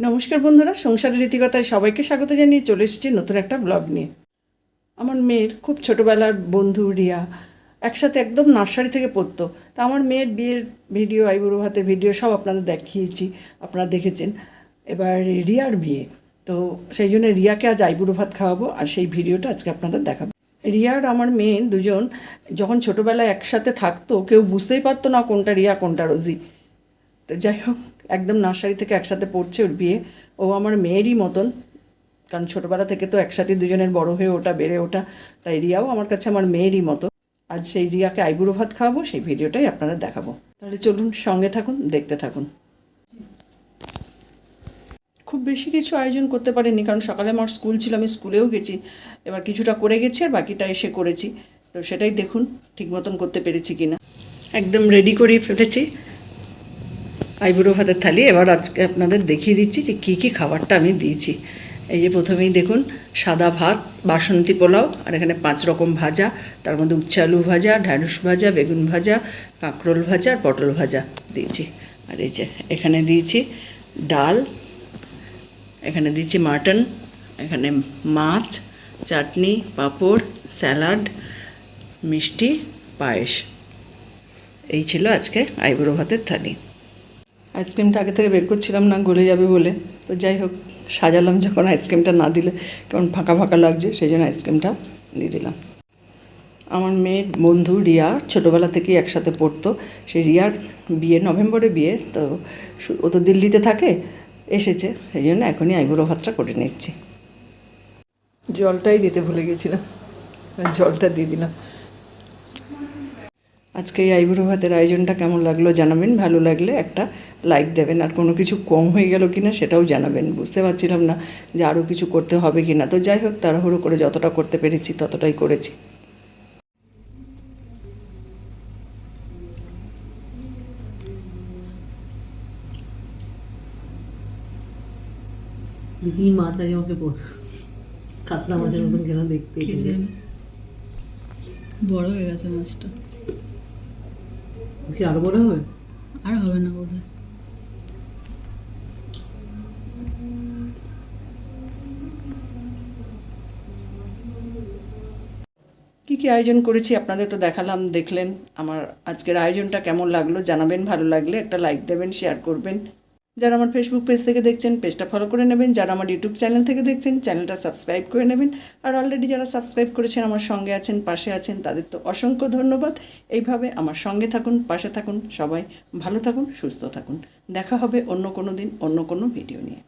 নমস্কার বন্ধুরা সংসারের রীতিকতায় সবাইকে স্বাগত জানিয়ে চলে এসেছি নতুন একটা ব্লগ নিয়ে। আমার মেয়ের খুব ছোটোবেলার বন্ধু রিয়া, একসাথে একদম নার্সারি থেকে পড়তো। তা আমার মেয়ের বিয়ের ভিডিও আইবুড়ো ভাতের ভিডিও সব আপনাদের দেখিয়েছি, আপনারা দেখেছেন। এবার রিয়ার বিয়ে, তো সেই জন্য রিয়াকে আজ আইবুড়ো ভাত খাওয়াবো আর সেই ভিডিওটা আজকে আপনাদের দেখাবো। রিয়ার আমার মেয়ে দুজন যখন ছোটোবেলায় একসাথে থাকতো, কেউ বুঝতেই পারতো না কোনটা রিয়া, কোনটা রোজি। তো যাই হোক, একদম নার্সারি থেকে একসাথে পড়ছে ওর বিয়ে। ও আমার মেয়েরই মতন, কারণ ছোটোবেলা থেকে তো একসাথে দুজনের বড় হয়ে ওটা বেড়ে ওঠা তাই রিয়াও আমার কাছে আমার মেয়েরই মতো। আজ সেই রিয়াকে আইবুড়ো ভাত খাওয়াবো, সেই ভিডিওটাই আপনাদের দেখাবো। তাহলে চলুন, সঙ্গে থাকুন, দেখতে থাকুন। খুব বেশি কিছু আয়োজন করতে পারিনি, কারণ সকালে আমার স্কুল ছিল, আমি স্কুলেও গেছি। এবার কিছুটা করে গেছি আর বাকিটা এসে করেছি। তো সেটাই দেখুন, ঠিক মতন করতে পেরেছি কিনা। একদম রেডি করে ফেলেছি। আইবুড়ো ভাতের থালি। এবার আজকে আপনাদের দেখিয়ে দিচ্ছি যে কী কী খাবারটা আমি দিয়েছি। এই যে প্রথমেই দেখুন, সাদা ভাত, বাসন্তী পোলাও, আর এখানে পাঁচ রকম ভাজা। তার মধ্যে উচ্ছে আলু ভাজা, ঢ্যাঁড়স ভাজা, বেগুন ভাজা, কাঁকরোল ভাজা, আর পটল ভাজা দিয়েছি। আর এই যে এখানে দিয়েছি ডাল, এখানে দিয়েছি মাটন, এখানে মাছ, চাটনি, পাঁপড়, স্যালাড, মিষ্টি, পায়েস। এই ছিল আজকে আইবুড়ো ভাতের থালি। আইসক্রিমটা আগে থেকে বের করছিলাম, না গলে যাবে বলে। তো যাই হোক, সাজালাম যখন আইসক্রিমটা না দিলে, কেমন ফাঁকা ফাঁকা লাগছে, সেই জন্য আইসক্রিমটা দিয়ে দিলাম। আমার মেয়ের বন্ধু রিয়া ছোটোবেলা থেকেই একসাথে পড়তো। সেই রিয়ার বিয়ে, নভেম্বরে বিয়ে, তো ও তো দিল্লিতে থাকে, এসেছে। সেই জন্য এখনই আইবুড়ো ভাতটা করে নিচ্ছি। জলটাই দিতে ভুলে গেছিলাম। জলটা দিয়ে দিলাম। আজকে এই আইবুড়ো ভাতের আয়োজনটা কেমন লাগল জানাবেন ভালো লাগলে একটা লাইক দেবেন আর কোনো কিছু কম হয়ে গেল কিনা সেটাও জানাবেন। বুঝতে পারছিলাম না যে আরও কিছু করতে হবে কি না তো যাই হোক তাড়াহুড়ো করে যতটা করতে পেরেছি ততটাই করেছি। কি মাছ আজ আমাকে বল কাতলা মাছের মতন কেন দেখতে কি বড় হয়ে গেছে মাছটা। কি আরও বড় হবে? আর হবে না বোধ কী কী আয়োজন করেছি আপনাদের তো দেখালাম দেখলেন। আমার আজকের আয়োজনটা কেমন লাগল জানাবেন ভালো লাগলে একটা লাইক দেবেন শেয়ার করবেন। যারা আমার ফেসবুক পেজ থেকে দেখছেন পেজটা ফলো করে নেবেন। যারা আমার ইউটিউব চ্যানেল থেকে দেখছেন চ্যানেলটা সাবস্ক্রাইব করে নেবেন। আর অলরেডি যারা সাবস্ক্রাইব করেছেন, আমার সঙ্গে আছেন, পাশে আছেন, তাদের তো অসংখ্য ধন্যবাদ। এইভাবে আমার সঙ্গে থাকুন, পাশে থাকুন, সবাই ভালো থাকুন, সুস্থ থাকুন। দেখা হবে অন্য কোনো দিন, অন্য কোনো ভিডিও নিয়ে।